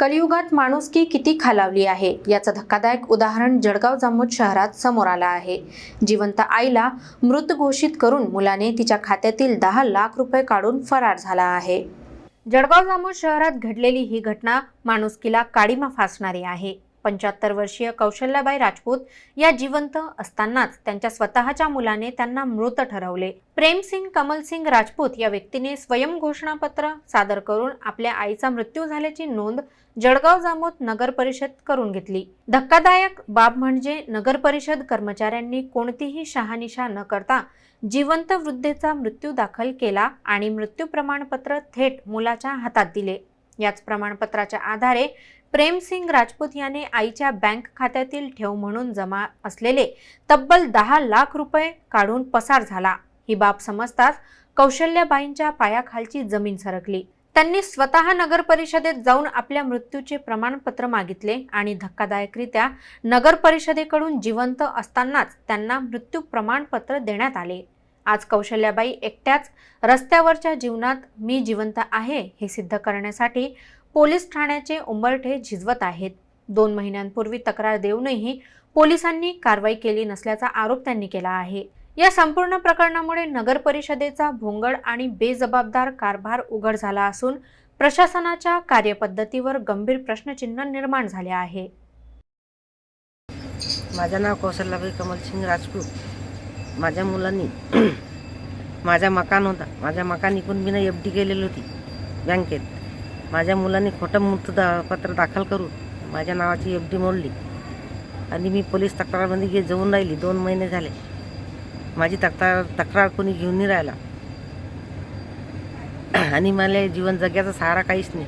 कलियुगात माणुसकी किती खालावली आहे? याचं धक्कादायक उदाहरण जळगाव जामोद शहरात समोर आलं आहे. जिवंत आईला मृत घोषित करून मुलाने तिच्या खात्यातील दहा लाख रुपये काढून फरार झाला आहे. जळगाव जामोद शहरात घडलेली ही घटना माणुसकीला काळीमा फासणारी आहे. पंच्याहत्तर वर्षीय कौशल्याबाई राजपूत या जिवंत असतानाच त्यांच्या स्वतःच्या मुलाने त्यांना मृत ठरवले. प्रेमसिंग कमलसिंग राजपूत या व्यक्तीने स्वयं घोषणापत्र सादर करून आपल्या आईचा मृत्यू झाल्याची नोंद जळगाव जामोद नगर परिषद करून घेतली. धक्कादायक बाब म्हणजे नगर परिषद कर्मचाऱ्यांनी कोणतीही शहानिशा न करता जिवंत वृद्धेचा मृत्यू दाखल केला आणि मृत्यू प्रमाणपत्र थेट मुलाच्या हातात दिले. याच प्रमाणपत्राच्या आधारे प्रेमसिंग राजपूत याने आईच्या बँक खात्यातील ठेव म्हणून जमा असलेले तब्बल दहा लाख रुपये काढून पसार झाला. ही बाब समजताच कौशल्याबाईंच्या पायाखालची जमीन सरकली. त्यांनी स्वतः नगर परिषदेत जाऊन आपल्या मृत्यूचे प्रमाणपत्र मागितले आणि धक्कादायकरित्या नगर परिषदेकडून जिवंत असतानाच त्यांना मृत्यू प्रमाणपत्र देण्यात आले. आज कौशल्याबाई एकट्याच रस्त्यावरच्या जीवनात मी जिवंत आहे हे सिद्ध करण्यासाठी पोलीस ठाण्याचे उंबरठे झिजवत आहेत. दोन महिन्यांपूर्वी तक्रार देऊनही पोलिसांनी कारवाई केली नसल्याचा आरोप त्यांनी केला आहे. या संपूर्ण प्रकरणामुळे नगर परिषदेचा भोंगड आणि बेजबाबदार कारभार उघड झाला असून प्रशासनाच्या कार्यपद्धतीवर गंभीर प्रश्नचिन्ह निर्माण झाले आहे. माझं नाव कौशल्याबाई कमलसिंग राजपूत. माझ्या मुलांनी माझा मकान होता. माझ्या मकान इकून मी एफ डी केलेली होती बँकेत. माझ्या मुलांनी खोटं मृत्यू पत्र दाखल करून माझ्या नावाची एफ डी मोडली. आणि मी पोलीस तक्रारमध्ये गे जाऊन राहिली. दोन महिने झाले. माझी तक्रार तक्रार कोणी घेऊन नाही राहिला. आणि मला जीवन जग्याचा सहारा काहीच नाही.